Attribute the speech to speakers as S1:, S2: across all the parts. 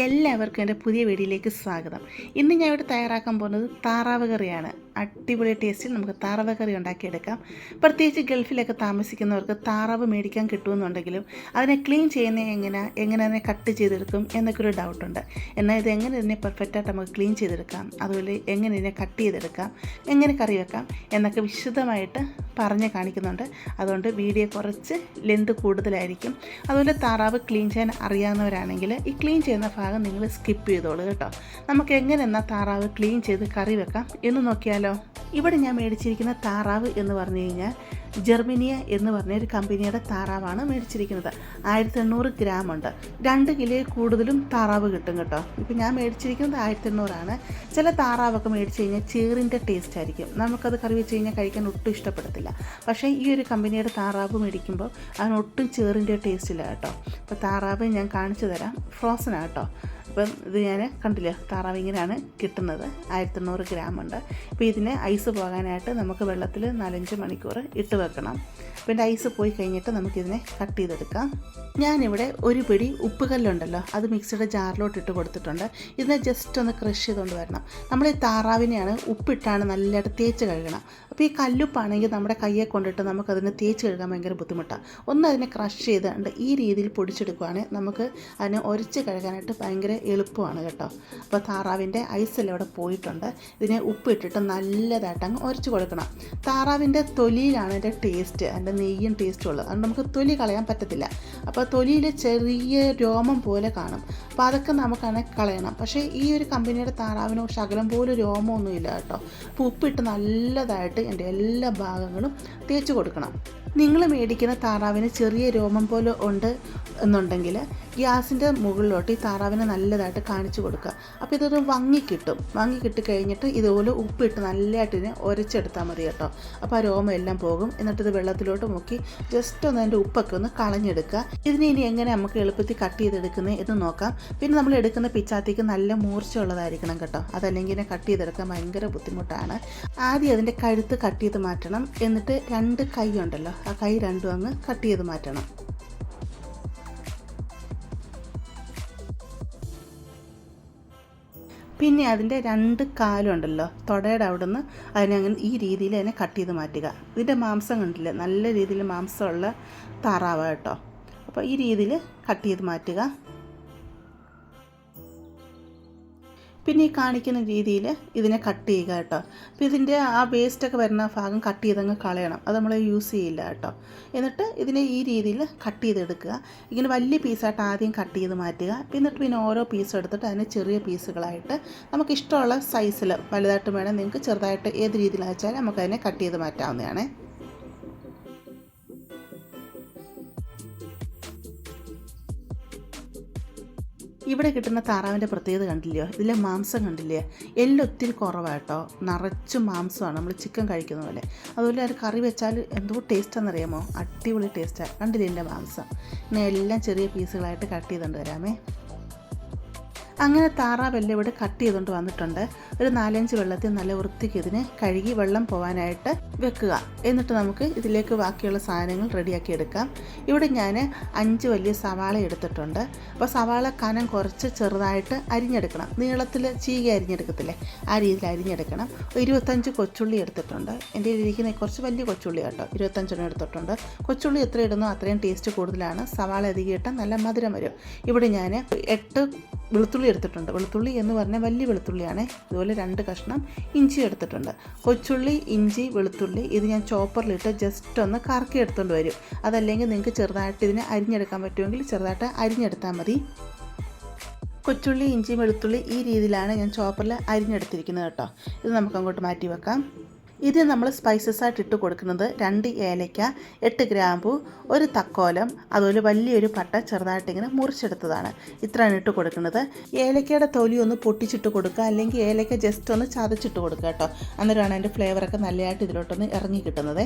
S1: എല്ലാവർക്കും എന്റെ പുതിയ വീഡിയോയിലേക്ക് സ്വാഗതം. ഇന്ന് ഞാൻ ഇവിടെ തയ്യാറാക്കാൻ പോകുന്നത് താറാവ് കറിയാണ്. അടിപൊളി ടേസ്റ്റിൽ നമുക്ക് താറാവ് കറി ഉണ്ടാക്കിയെടുക്കാം. പ്രത്യേകിച്ച് ഗൾഫിലൊക്കെ താമസിക്കുന്നവർക്ക് താറാവ് മേടിക്കാൻ കിട്ടുമെന്നുണ്ടെങ്കിലും അതിനെ ക്ലീൻ ചെയ്യുന്നത് എങ്ങനെ എങ്ങനെ അതിനെ കട്ട് ചെയ്തെടുക്കും എന്നൊക്കെ ഒരു ഡൗട്ടുണ്ട് എന്നാൽ ഇത് എങ്ങനെ ഇതിനെ പെർഫെക്റ്റായിട്ട് നമുക്ക് ക്ലീൻ ചെയ്തെടുക്കാം അതുപോലെ എങ്ങനെ ഇതിനെ കട്ട് ചെയ്തെടുക്കാം എങ്ങനെ കറി വെക്കാം എന്നൊക്കെ വിശദമായിട്ട് പറഞ്ഞ് കാണിക്കുന്നുണ്ട്. അതുകൊണ്ട് വീഡിയോ കുറച്ച് ലെന്ത് കൂടുതലായിരിക്കും. അതുപോലെ താറാവ് ക്ലീൻ ചെയ്യാൻ അറിയാവുന്നവരാണെങ്കിൽ ഈ ക്ലീൻ ചെയ്യുന്ന ഭാഗം നിങ്ങൾ സ്കിപ്പ് ചെയ്തോളൂ കേട്ടോ. നമുക്ക് എങ്ങനെ എന്നാൽ താറാവ് ക്ലീൻ ചെയ്ത് കറി വെക്കാം എന്ന് നോക്കിയാലോ. ഇവിടെ ഞാൻ മേടിച്ചിരിക്കുന്ന താറാവ് എന്ന് പറഞ്ഞു കഴിഞ്ഞാൽ ജെർമിനിയ എന്ന് പറഞ്ഞ ഒരു കമ്പനിയുടെ താറാവാണ് മേടിച്ചിരിക്കുന്നത്. ആയിരത്തി എണ്ണൂറ് ഗ്രാം ഉണ്ട്. രണ്ട് കിലോ കൂടുതലും താറാവ് കിട്ടും കേട്ടോ. ഇപ്പം ഞാൻ മേടിച്ചിരിക്കുന്നത് ആയിരത്തി എണ്ണൂറാണ് ചില താറാവൊക്കെ മേടിച്ച് കഴിഞ്ഞാൽ ചേറിന്റെ ടേസ്റ്റ് ആയിരിക്കും. നമുക്കത് കറി വെച്ച് കഴിഞ്ഞാൽ കഴിക്കാൻ ഒട്ടും ഇഷ്ടപ്പെടത്തില്ല. പക്ഷേ ഈ ഒരു കമ്പനിയുടെ താറാവ് മേടിക്കുമ്പോൾ അതിന് ഒട്ടും ചേറിന്റെ ടേസ്റ്റ് ഇല്ല കേട്ടോ. അപ്പോൾ താറാവ് ഞാൻ കാണിച്ചു തരാം. ഫ്രോസൺ കേട്ടോ. അപ്പം ഇത് ഞാൻ കണ്ടില്ല താറാവിങ്ങനാണ് കിട്ടുന്നത്. ആയിരത്തി എണ്ണൂറ് ഗ്രാം ഉണ്ട്. അപ്പോൾ ഇതിനെ ഐസ് പോകാനായിട്ട് നമുക്ക് വെള്ളത്തിൽ നാലഞ്ച് മണിക്കൂർ ഇട്ട് വെക്കണം. പിന്നെ ഐസ് പോയി കഴിഞ്ഞിട്ട് നമുക്കിതിനെ കട്ട് ചെയ്തെടുക്കാം. ഞാനിവിടെ ഒരു പിടി ഉപ്പ് കല്ലുണ്ടല്ലോ അത് മിക്സിയുടെ ജാറിലോട്ട് ഇട്ട് കൊടുത്തിട്ടുണ്ട്. ഇതിനെ ജസ്റ്റ് ഒന്ന് ക്രഷ് ചെയ്തുകൊണ്ട് വരണം. നമ്മൾ ഈ താറാവിനെയാണ് ഉപ്പിട്ടാണ് നല്ലതായിട്ട് തേച്ച് കഴുകണം. അപ്പോൾ ഈ കല്ലുപ്പാണെങ്കിൽ നമ്മുടെ കയ്യെ കൊണ്ടിട്ട് നമുക്കതിനെ തേച്ച് കഴുകാൻ ഭയങ്കര ബുദ്ധിമുട്ടാണ് ഒന്ന് അതിനെ ക്രഷ് ചെയ്തുകൊണ്ട് ഈ രീതിയിൽ പൊടിച്ചെടുക്കുവാണെങ്കിൽ നമുക്ക് അതിനെ ഉരച്ച് കഴുകാനായിട്ട് ഭയങ്കര എളുപ്പമാണ് കേട്ടോ. അപ്പോൾ താറാവിന്റെ ഐസെല്ലാം ഇവിടെ പോയിട്ടുണ്ട്. ഇതിനെ ഉപ്പിട്ടിട്ട് നല്ലതായിട്ട് അങ്ങ് ഉരച്ച് കൊടുക്കണം. താറാവിന്റെ തൊലിയിലാണ് അതിന്റെ ടേസ്റ്റ് അതിന്റെ നെയ്യും ടേസ്റ്റും ഉള്ളത്. അതുകൊണ്ട് നമുക്ക് തൊലി കളയാൻ പറ്റത്തില്ല. അപ്പോൾ തൊലിയിൽ ചെറിയ രോമം പോലെ കാണും. അപ്പോൾ അതൊക്കെ നമുക്കാണെങ്കിൽ കളയണം. പക്ഷേ ഈ ഒരു കമ്പനിയുടെ താറാവിന് ശകലം പോലും രോമമൊന്നുമില്ല കേട്ടോ. അപ്പോൾ ഉപ്പിട്ട് നല്ലതായിട്ട് എന്റെ എല്ലാ ഭാഗങ്ങളും തേച്ച് കൊടുക്കണം. നിങ്ങൾ മേടിക്കുന്ന താറാവിന് ചെറിയ രോമം പോലെ ഉണ്ട് എന്നുണ്ടെങ്കിൽ ഗ്യാസിന്റെ മുകളിലോട്ട് ഈ താറാവിനെ നല്ലതായിട്ട് കാണിച്ചു കൊടുക്കുക. അപ്പോൾ ഇതൊരു വങ്ങി കിട്ടും. വങ്ങി കിട്ടി കഴിഞ്ഞിട്ട് ഇതുപോലെ ഉപ്പിട്ട് നല്ലതായിട്ട് ഇതിനെ ഉരച്ചെടുത്താൽ മതി കേട്ടോ. അപ്പോൾ ആ രോമം എല്ലാം പോകും. എന്നിട്ട് ഇത് വെള്ളത്തിലോട്ട് മുക്കി ജസ്റ്റ് ഒന്ന് അതിന്റെ ഉപ്പൊക്കെ ഒന്ന് കളഞ്ഞെടുക്കുക. ഇതിനെ ഇനി എങ്ങനെ നമുക്ക് എളുപ്പത്തിൽ കട്ട് ചെയ്തെടുക്കുന്നത് എന്ന് നോക്കാം. പിന്നെ നമ്മൾ എടുക്കുന്ന പിച്ചാത്തിക്ക് നല്ല മൂർച്ചയുള്ളതായിരിക്കണം കേട്ടോ. അതല്ലെങ്കിൽ ഇതിനെ കട്ട് ചെയ്തെടുക്കാൻ ഭയങ്കര ബുദ്ധിമുട്ടാണ്. ആദ്യം അതിന്റെ കഴുത്ത് കട്ട് ചെയ്ത് മാറ്റണം. എന്നിട്ട് രണ്ട് കൈ ഉണ്ടല്ലോ ആ കൈ രണ്ടും അങ്ങ് കട്ട് ചെയ്ത് മാറ്റണം. പിന്നെ അതിന്റെ രണ്ട് കാലുണ്ടല്ലോ തുടയുടെ അവിടെ നിന്ന് അതിനെ അങ്ങനെ ഈ രീതിയിൽ അതിനെ കട്ട് ചെയ്ത് മാറ്റുക. ഇതിന്റെ മാംസം കണ്ടില്ലേ നല്ല രീതിയിൽ മാംസമുള്ള താറാവ് കേട്ടോ. അപ്പോൾ ഈ രീതിയിൽ കട്ട് ചെയ്ത് മാറ്റുക. പിന്നെ ഈ കാണിക്കുന്ന രീതിയിൽ ഇതിനെ കട്ട് ചെയ്യുക കേട്ടോ. അപ്പോൾ ഇതിന്റെ ആ വേസ്റ്റൊക്കെ വരുന്ന ഭാഗം കട്ട് ചെയ്തങ്ങ് കളയണം. അത് നമ്മൾ യൂസ് ചെയ്യില്ല കേട്ടോ. എന്നിട്ട് ഇതിനെ ഈ രീതിയിൽ കട്ട് ചെയ്തെടുക്കുക. ഇങ്ങനെ വലിയ പീസായിട്ട് ആദ്യം കട്ട് ചെയ്ത് മാറ്റുക. എന്നിട്ട് പിന്നെ ഓരോ പീസും എടുത്തിട്ട് അതിനെ ചെറിയ പീസുകളായിട്ട് നമുക്ക് ഇഷ്ടമുള്ള സൈസിൽ വലുതായിട്ട് വേണം നിങ്ങൾക്ക് ചെറുതായിട്ട് ഏത് രീതിയിലാണെന്ന് വെച്ചാൽ നമുക്കതിനെ കട്ട് ചെയ്ത് മാറ്റാവുന്നതാണ്. ഇവിടെ കിട്ടുന്ന താറാവിന്റെ പ്രത്യേകത കണ്ടില്ലയോ? ഇതിലെ മാംസം കണ്ടില്ലേ? എല്ലാം ഒത്തിരി കുറവാട്ടോ. നിറച്ച് മാംസമാണ്. നമ്മൾ ചിക്കൻ കഴിക്കുന്ന പോലെ. അതുപോലെ അത് കറി വെച്ചാൽ എന്തോ ടേസ്റ്റാണെന്നറിയാമോ അടിപൊളി ടേസ്റ്റാണ് കണ്ടില്ലേ എന്റെ മാംസം? ഇങ്ങനെ എല്ലാം ചെറിയ പീസുകളായിട്ട് കട്ട് ചെയ്തുകൊണ്ട് വരാമേ. അങ്ങനെ താറാവെല്ലാം ഇവിടെ കട്ട് ചെയ്തുകൊണ്ട് വന്നിട്ടുണ്ട്. ഒരു നാലഞ്ച് വെള്ളത്തിൽ നല്ല വൃത്തിക്ക് ഇതിന് കഴുകി വെള്ളം പോകാനായിട്ട് വെക്കുക. എന്നിട്ട് നമുക്ക് ഇതിലേക്ക് ബാക്കിയുള്ള സാധനങ്ങൾ റെഡിയാക്കി എടുക്കാം. ഇവിടെ ഞാൻ അഞ്ച് വലിയ സവാള എടുത്തിട്ടുണ്ട്. അപ്പോൾ സവാള കനം കുറച്ച് ചെറുതായിട്ട് അരിഞ്ഞെടുക്കണം. നീളത്തിൽ ചീകി അരിഞ്ഞെടുക്കത്തില്ലേ? ആ രീതിയിൽ അരിഞ്ഞെടുക്കണം. ഇരുപത്തഞ്ച് കൊച്ചുള്ളി എടുത്തിട്ടുണ്ട്. എന്റെ ഇരിക്കുന്ന കുറച്ച് വലിയ കൊച്ചുള്ളി കേട്ടോ ഇരുപത്തഞ്ചെണ്ണം എടുത്തിട്ടുണ്ട്. കൊച്ചുള്ളി എത്ര ഇടുന്നോ അത്രയും ടേസ്റ്റ് കൂടുതലാണ്. സവാള അധികം ഇട്ടാൽ നല്ല മധുരം വരും. ഇവിടെ ഞാൻ എട്ട് വെളുത്തുള്ളി എടുത്തിട്ടുണ്ട്. വെളുത്തുള്ളി എന്ന് പറഞ്ഞാൽ വലിയ വെളുത്തുള്ളിയാണ്. അതുപോലെ രണ്ട് കഷ്ണം ഇഞ്ചി എടുത്തിട്ടുണ്ട്. കൊച്ചുള്ളി ഇഞ്ചി വെളുത്തുള്ളി ഇത് ഞാൻ ചോപ്പറിലിട്ട് ജസ്റ്റ് ഒന്ന് കറക്കി എടുത്തുകൊണ്ട് വരും. അതല്ലെങ്കിൽ നിങ്ങൾക്ക് ചെറുതായിട്ട് ഇതിനെ അരിഞ്ഞെടുക്കാൻ പറ്റുമെങ്കിൽ ചെറുതായിട്ട് അരിഞ്ഞെടുത്താൽ മതി. കൊച്ചുള്ളി ഇഞ്ചി വെളുത്തുള്ളി ഈ രീതിയിലാണ് ഞാൻ ചോപ്പറിൽ അരിഞ്ഞെടുത്തിരിക്കുന്നത് കേട്ടോ. ഇത് നമുക്ക് അങ്ങോട്ട് മാറ്റി വെക്കാം. ഇത് നമ്മൾ സ്പൈസസ് ആയിട്ട് ഇട്ട് കൊടുക്കുന്നത് രണ്ട് ഏലയ്ക്ക എട്ട് ഗ്രാമ്പു ഒരു തക്കോലം അതുപോലെ വലിയൊരു പട്ട ചെറുതായിട്ട് ഇങ്ങനെ മുറിച്ചെടുത്തതാണ്. ഇത്രയാണ് ഇട്ട് കൊടുക്കുന്നത്. ഏലക്കയുടെ തൊലി ഒന്ന് പൊട്ടിച്ചിട്ട് കൊടുക്കുക അല്ലെങ്കിൽ ഏലക്ക ജസ്റ്റ് ഒന്ന് ചതച്ചിട്ട് കൊടുക്കുക കേട്ടോ. അന്നേരമാണ് അതിന്റെ ഫ്ലേവറൊക്കെ നല്ലതായിട്ട് ഇതിലോട്ടൊന്ന് ഇറങ്ങി കിട്ടുന്നത്.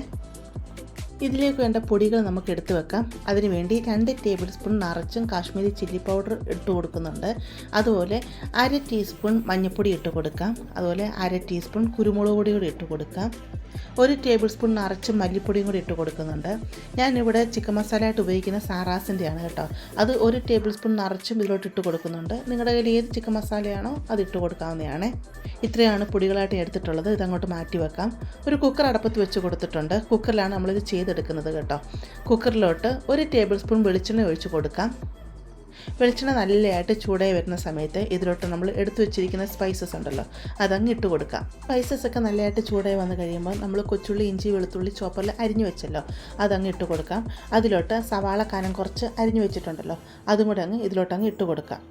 S1: ഇതിലേക്ക് വേണ്ട പൊടികൾ നമുക്ക് എടുത്തു വെക്കാം. അതിനുവേണ്ടി രണ്ട് ടേബിൾ സ്പൂൺ നിറച്ചും കാശ്മീരി ചില്ലി പൗഡർ ഇട്ട് കൊടുക്കുന്നുണ്ട്. അതുപോലെ അര ടീസ്പൂൺ മഞ്ഞൾപ്പൊടി ഇട്ട് കൊടുക്കാം. അതുപോലെ അര ടീസ്പൂൺ കുരുമുളക് പൊടി കൂടി ഇട്ട് കൊടുക്കാം. ഒരു ടേബിൾ സ്പൂൺ നിറച്ച് മല്ലിപ്പൊടിയും കൂടി ഇട്ട് കൊടുക്കുന്നുണ്ട്. ഞാനിവിടെ ചിക്കൻ മസാല ആയിട്ട് ഉപയോഗിക്കുന്ന സാറാസിന്റെയാണ് കേട്ടോ. അത് ഒരു ടേബിൾ സ്പൂൺ നിറച്ചും ഇതിലോട്ട് ഇട്ട് കൊടുക്കുന്നുണ്ട്. നിങ്ങളുടെ കയ്യിൽ ഏത് ചിക്കൻ മസാലയാണോ അത് ഇട്ട് കൊടുക്കാവുന്നതാണ്. ഇത്രയാണ് പൊടികളായിട്ട് എടുത്തിട്ടുള്ളത്. ഇതങ്ങോട്ട് മാറ്റി വെക്കാം. ഒരു കുക്കർ അടപ്പത്ത് വെച്ച് കൊടുത്തിട്ടുണ്ട്. കുക്കറിലാണ് നമ്മളിത് ചെയ്തെടുക്കുന്നത് കേട്ടോ. കുക്കറിലോട്ട് ഒരു ടേബിൾ സ്പൂൺ വെളിച്ചെണ്ണ ഒഴിച്ച് കൊടുക്കാം. വെളിച്ചെണ്ണ നല്ലതായിട്ട് ചൂടായി വരുന്ന സമയത്ത് ഇതിലോട്ട് നമ്മൾ എടുത്തു വെച്ചിരിക്കുന്ന സ്പൈസസ് ഉണ്ടല്ലോ അതങ്ങ് ഇട്ട് കൊടുക്കാം. സ്പൈസസ് ഒക്കെ നല്ലതായിട്ട് ചൂടായി വന്നു കഴിയുമ്പോൾ നമ്മൾ കൊച്ചുള്ളി ഇഞ്ചി വെളുത്തുള്ളി ചോപ്പറിൽ അരിഞ്ഞു വെച്ചല്ലോ അതങ്ങ് ഇട്ട് കൊടുക്കാം. അതിലോട്ട് സവാള കനം കുറച്ച് അരിഞ്ഞു വെച്ചിട്ടുണ്ടല്ലോ അതും കൂടെ അങ്ങ് ഇതിലോട്ട് അങ്ങ് ഇട്ട് കൊടുക്കാം.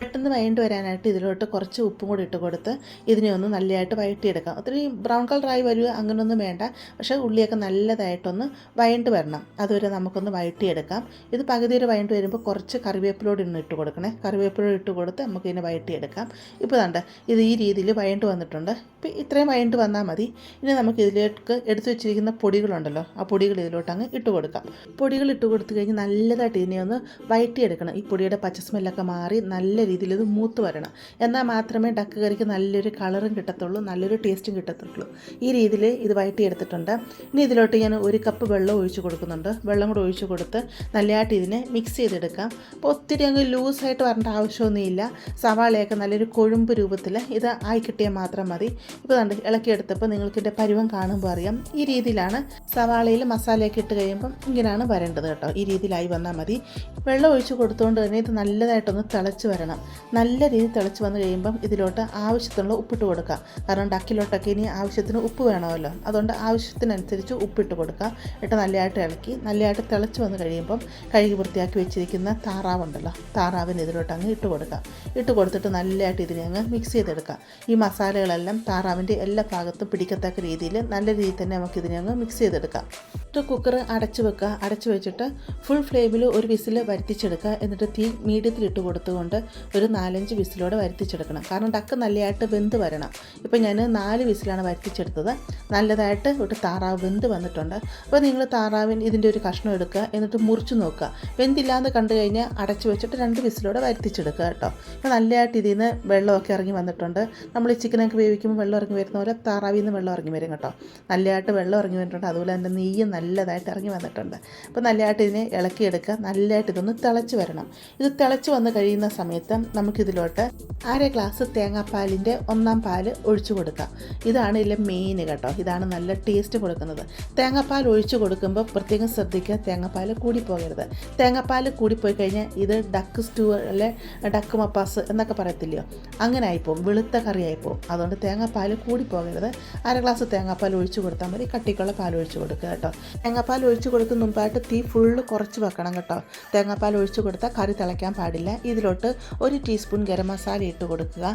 S1: പെട്ടെന്ന് വഴണ്ട് വരാനായിട്ട് ഇതിലോട്ട് കുറച്ച് ഉപ്പും കൂടി ഇട്ട് കൊടുത്ത് ഇതിനെ ഒന്ന് നല്ലതായിട്ട് വഴട്ടിയെടുക്കാം ഒത്തിരി ബ്രൗൺ കളറായി വരിക അങ്ങനെയൊന്നും വേണ്ട. പക്ഷേ ഉള്ളിയൊക്കെ നല്ലതായിട്ടൊന്ന് വഴണ്ട് വരണം. അതുവരെ നമുക്കൊന്ന് വഴട്ടിയെടുക്കാം ഇത് പകുതി ഒരു വഴണ്ട് വരുമ്പോൾ കുറച്ച് കറിവേപ്പിലോട് ഇന്ന് ഇട്ട് കൊടുക്കണേ. കറിവേപ്പിലോട് ഇട്ട് കൊടുത്ത് നമുക്ക് ഇതിനെ വഴറ്റിയെടുക്കാം ഇപ്പോൾ കണ്ട ഇത് ഈ രീതിയിൽ വഴണ്ട് വന്നിട്ടുണ്ട്. ഇപ്പോൾ ഇത്രയും വഴണ്ട് വന്നാൽ മതി. ഇനി നമുക്ക് ഇതിലേക്ക് എടുത്തു വെച്ചിരിക്കുന്ന പൊടികളുണ്ടല്ലോ ആ പൊടികൾ ഇതിലോട്ട് അങ്ങ് ഇട്ട് കൊടുക്കാം. പൊടികൾ ഇട്ട് കൊടുത്തു കഴിഞ്ഞ് നല്ലതായിട്ട് ഇതിനെ ഒന്ന് വഴറ്റിയെടുക്കണം ഈ പൊടിയുടെ പച്ച സ്മെല്ലൊക്കെ മാറി നല്ല രീതിയിൽ ഇത് മൂത്ത് വരണം. എന്നാൽ മാത്രമേ ഡക്ക് കറിക്ക് നല്ലൊരു കളറും കിട്ടത്തുള്ളൂ നല്ലൊരു ടേസ്റ്റും കിട്ടത്തുള്ളൂ. ഈ രീതിയിൽ ഇത് വഴറ്റിയെടുത്തിട്ടുണ്ട് ഇനി ഇതിലോട്ട് ഞാൻ ഒരു കപ്പ് വെള്ളം ഒഴിച്ച് കൊടുക്കുന്നുണ്ട്. വെള്ളം കൂടെ ഒഴിച്ച് കൊടുത്ത് നല്ലതായിട്ട് ഇതിനെ മിക്സ് ചെയ്തെടുക്കാം. അപ്പോൾ ഒത്തിരി അങ്ങ് ലൂസായിട്ട് വരേണ്ട ആവശ്യമൊന്നുമില്ല സവാളയൊക്കെ നല്ലൊരു കൊഴുമ്പ് രൂപത്തിൽ ഇത് ആയി കിട്ടിയാൽ മാത്രം മതി. ഇപ്പോൾ കണ്ട് ഇളക്കിയെടുത്തപ്പോൾ നിങ്ങൾക്ക് ഇതിന്റെ പരുവം കാണുമ്പോൾ അറിയാം. ഈ രീതിയിലാണ് സവാളയിൽ മസാലയൊക്കെ ഇട്ട് കഴിയുമ്പം ഇങ്ങനെയാണ് വരേണ്ടത് കേട്ടോ. ഈ രീതിയിലായി വന്നാൽ മതി. വെള്ളം ഒഴിച്ച് കൊടുത്തുകൊണ്ട് തന്നെ ഇത് നല്ലതായിട്ടൊന്ന് തിളച്ച് വരണം. നല്ല രീതിയിൽ തിളച്ച് വന്നു കഴിയുമ്പം ഇതിലോട്ട് ആവശ്യത്തിനുള്ള ഉപ്പിട്ട് കൊടുക്കുക. കാരണം ഡക്കിലോട്ടൊക്കെ ഇനി ആവശ്യത്തിന് ഉപ്പ് വേണമല്ലോ. അതുകൊണ്ട് ആവശ്യത്തിനനുസരിച്ച് ഉപ്പിട്ട് കൊടുക്കുക. ഇട്ട് നല്ലതായിട്ട് ഇളക്കി നല്ലതായിട്ട് തിളച്ച് വന്ന് കഴിയുമ്പം കഴുകി വൃത്തിയാക്കി വെച്ചിരിക്കുന്ന താറാവുണ്ടല്ലോ താറാവിന് ഇതിലോട്ട് അങ്ങ് ഇട്ട് കൊടുക്കുക. ഇട്ട് കൊടുത്തിട്ട് നല്ലതായിട്ട് ഇതിനെ അങ്ങ് മിക്സ് ചെയ്തെടുക്കുക. ഈ മസാലകളെല്ലാം താറാവിന്റെ എല്ലാ ഭാഗത്തും പിടിക്കത്തക്ക രീതിയിൽ നല്ല രീതിയിൽ തന്നെ നമുക്ക് ഇതിനെ അങ്ങ് മിക്സ് ചെയ്തെടുക്കാം. എന്നിട്ട് കുക്കർ അടച്ച് വെക്കുക. അടച്ച് വെച്ചിട്ട് ഫുൾ ഫ്ലെയിമിൽ ഒരു വിസിൽ വരുത്തിച്ചെടുക്കുക. എന്നിട്ട് തീ മീഡിയത്തിൽ ഇട്ട് കൊടുത്തുകൊണ്ട് ഒരു നാലഞ്ച് വിസിലോടെ വരുത്തിച്ചെടുക്കണം. കാരണം ഡക്ക് നല്ലതായിട്ട് വെന്ത് വരണം. ഇപ്പോൾ ഞാൻ നാല് വിസിലാണ് വരുത്തിച്ചെടുത്തത്. നല്ലതായിട്ട് ഒരു താറാവ് വെന്ത് വന്നിട്ടുണ്ട്. അപ്പോൾ നിങ്ങൾ താറാവിന് ഇതിന്റെ ഒരു കഷ്ണം എടുക്കുക. എന്നിട്ട് മുറിച്ച് നോക്കുക. വെന്തില്ലാന്ന് കണ്ടു കഴിഞ്ഞാൽ അടച്ചു വെച്ചിട്ട് രണ്ട് വിസിലോടെ വരുത്തിച്ചെടുക്കുക കേട്ടോ. അപ്പോൾ നല്ലതായിട്ട് ഇതിൽ നിന്ന് വെള്ളമൊക്കെ ഇറങ്ങി വന്നിട്ടുണ്ട്. നമ്മൾ ചിക്കനൊക്കെ വേവിക്കുമ്പോൾ വെള്ളം ഇറങ്ങി വരുന്ന പോലെ താറാവിൽ നിന്ന് വെള്ളം ഇറങ്ങി വരും കേട്ടോ. നല്ലതായിട്ട് വെള്ളം ഇറങ്ങി വന്നിട്ടുണ്ട്. അതുപോലെ തന്നെ നെയ്യ് നല്ലതായിട്ട് ഇറങ്ങി വന്നിട്ടുണ്ട്. അപ്പോൾ നല്ലതായിട്ട് ഇതിനെ ഇളക്കിയെടുക്കുക. നല്ലതായിട്ട് ഇതൊന്ന് തിളച്ച് വരണം. ഇത് തിളച്ച് വന്ന് കഴിയുന്ന സമയത്ത് നമുക്കിതിലോട്ട് അര ഗ്ലാസ് തേങ്ങാപ്പാലിന്റെ ഒന്നാം പാൽ ഒഴിച്ചു കൊടുക്കാം. ഇതാണ് ഇതിലെ മെയിൻ കേട്ടോ. ഇതാണ് നല്ല ടേസ്റ്റ് കൊടുക്കുന്നത്. തേങ്ങാപ്പാൽ ഒഴിച്ചു കൊടുക്കുമ്പോൾ പ്രത്യേകം ശ്രദ്ധിക്കുക തേങ്ങാപ്പാൽ കൂടിപ്പോകരുത്. തേങ്ങാപ്പാൽ കൂടിപ്പോയി കഴിഞ്ഞാൽ ഇത് ഡക്ക് സ്റ്റൂ അല്ലെ ഡക്ക് മപ്പാസ് എന്നൊക്കെ പറയത്തില്ലയോ? അങ്ങനെ ആയിപ്പോവും വെളുത്ത കറി ആയിപ്പോവും. അതുകൊണ്ട് തേങ്ങാപ്പാൽ കൂടിപ്പോകരുത്. അര ഗ്ലാസ് തേങ്ങാപ്പാൽ ഒഴിച്ചു കൊടുത്താൽ മതി. കട്ടിക്കുള്ള പാൽ ഒഴിച്ചു കൊടുക്കുക കേട്ടോ. തേങ്ങാപ്പാൽ ഒഴിച്ചു കൊടുക്കുന്ന മുമ്പായിട്ട് തീ ഫുള്ള് കുറച്ച് വെക്കണം കേട്ടോ. തേങ്ങാപ്പാൽ ഒഴിച്ചു കൊടുത്താൽ കറി തിളയ്ക്കാൻ പാടില്ല. ഇതിലോട്ട് ഒരു ടീസ്പൂൺ ഗരം മസാല ഇട്ട് കൊടുക്കുക.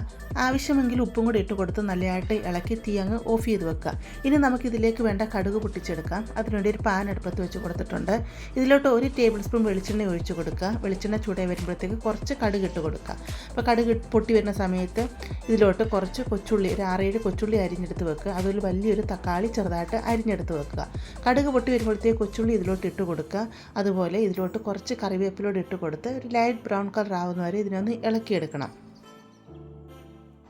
S1: ആവശ്യമെങ്കിൽ ഉപ്പും കൂടി ഇട്ട് കൊടുത്ത് നല്ലതായിട്ട് ഇളക്കി തീ അങ്ങ് ഓഫ് ചെയ്ത് വെക്കുക. ഇനി നമുക്ക് ഇതിലേക്ക് വേണ്ട കടുക് പൊട്ടിച്ചെടുക്കാം. അതിനുവേണ്ടി ഒരു പാൻ അടുപ്പത്ത് വെച്ച് കൊടുത്തിട്ടുണ്ട്. ഇതിലോട്ട് ഒരു ടേബിൾ സ്പൂൺ വെളിച്ചെണ്ണ ഒഴിച്ച് കൊടുക്കുക. വെളിച്ചെണ്ണ ചൂടായി വരുമ്പോഴത്തേക്ക് കുറച്ച് കടുക് ഇട്ട് കൊടുക്കുക. അപ്പോൾ കടുക് പൊട്ടി വരുന്ന സമയത്ത് ഇതിലോട്ട് കുറച്ച് കൊച്ചുള്ളി ഒരു ആറേഴ് കൊച്ചുള്ളി അരിഞ്ഞെടുത്ത് വെക്കുക. അതൊരു വലിയൊരു തക്കാളി ചെറുതായിട്ട് അരിഞ്ഞെടുത്ത് വെക്കുക. കടുക് പൊട്ടി വരുമ്പോഴത്തേക്ക് കൊച്ചുള്ളി ഇതിലോട്ട് ഇട്ട് കൊടുക്കുക. അതുപോലെ ഇതിലോട്ട് കുറച്ച് കറിവേപ്പിലോട് ഇട്ട് കൊടുത്ത് ഒരു ലൈറ്റ് ബ്രൗൺ കളർ ആവുന്നവരെ ഇതിനൊന്ന് ഇളക്കിയെടുക്കണം.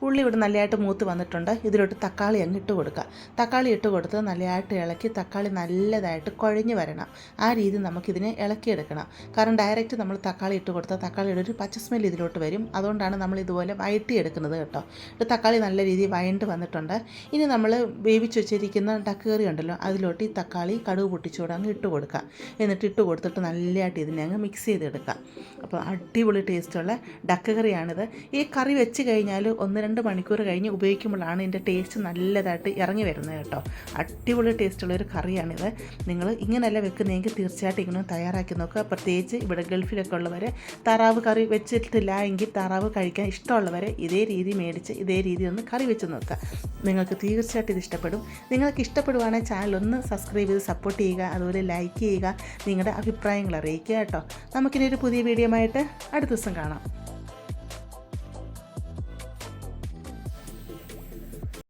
S1: ഉള്ളി ഇവിടെ നല്ലതായിട്ട് മൂത്ത് വന്നിട്ടുണ്ട്. ഇതിലോട്ട് തക്കാളി അങ്ങ് ഇട്ട് കൊടുക്കുക. തക്കാളി ഇട്ട് കൊടുത്ത് നല്ലതായിട്ട് ഇളക്കി തക്കാളി നല്ലതായിട്ട് കുഴഞ്ഞ് വരണം. ആ രീതി നമുക്കിതിനെ ഇളക്കിയെടുക്കണം. കാരണം ഡയറക്റ്റ് നമ്മൾ തക്കാളി ഇട്ട് കൊടുത്താൽ തക്കാളിയുടെ ഒരു പച്ച സ്മെൽ ഇതിലോട്ട് വരും. അതുകൊണ്ടാണ് നമ്മൾ ഇതുപോലെ വഴറ്റിയെടുക്കുന്നത് കേട്ടോ. തക്കാളി നല്ല രീതിയിൽ വയണ്ട് വന്നിട്ടുണ്ട്. ഇനി നമ്മൾ വേവിച്ച് വെച്ചിരിക്കുന്ന ഡക്ക് കറി ഉണ്ടല്ലോ അതിലോട്ട് ഈ തക്കാളി കടുക് പൊട്ടിച്ചുകൂടെ അങ്ങ് ഇട്ട് കൊടുക്കുക. എന്നിട്ട് ഇട്ട് കൊടുത്തിട്ട് നല്ലതായിട്ട് ഇതിനെ അങ്ങ് മിക്സ് ചെയ്തെടുക്കുക. അപ്പോൾ അടിപൊളി ടേസ്റ്റുള്ള ഡക്ക് ഈ കറി വെച്ച് കഴിഞ്ഞാൽ ഒന്ന് രണ്ട് മണിക്കൂർ കഴിഞ്ഞ് ഉപയോഗിക്കുമ്പോഴാണ് ഇതിന്റെ ടേസ്റ്റ് നല്ലതായിട്ട് ഇറങ്ങി വരുന്നത് കേട്ടോ. അടിപൊളി ടേസ്റ്റുള്ള ഒരു കറിയാണിത്. നിങ്ങൾ ഇങ്ങനെയല്ല വെക്കുന്നതെങ്കിൽ തീർച്ചയായിട്ടും ഇങ്ങനെ തയ്യാറാക്കി നോക്കുക. പ്രത്യേകിച്ച് ഇവിടെ ഗൾഫിലൊക്കെ ഉള്ളവർ താറാവ് കറി വെച്ചിട്ടില്ല എങ്കിൽ താറാവ് കഴിക്കാൻ ഇഷ്ടമുള്ളവരെ ഇതേ രീതി മേടിച്ച് ഇതേ രീതി ഒന്ന് കറി വെച്ച് നോക്കുക. നിങ്ങൾക്ക് തീർച്ചയായിട്ടും ഇത് ഇഷ്ടപ്പെടും. നിങ്ങൾക്ക് ഇഷ്ടപ്പെടുവാണെങ്കിൽ ചാനൽ ഒന്ന് സബ്സ്ക്രൈബ് ചെയ്ത് സപ്പോർട്ട് ചെയ്യുക അതുപോലെ ലൈക്ക് ചെയ്യുക നിങ്ങളുടെ അഭിപ്രായങ്ങൾ അറിയിക്കുക കേട്ടോ. നമുക്കിനി ഒരു പുതിയ വീഡിയോ ആയിട്ട് അടുത്ത ദിവസം കാണാം.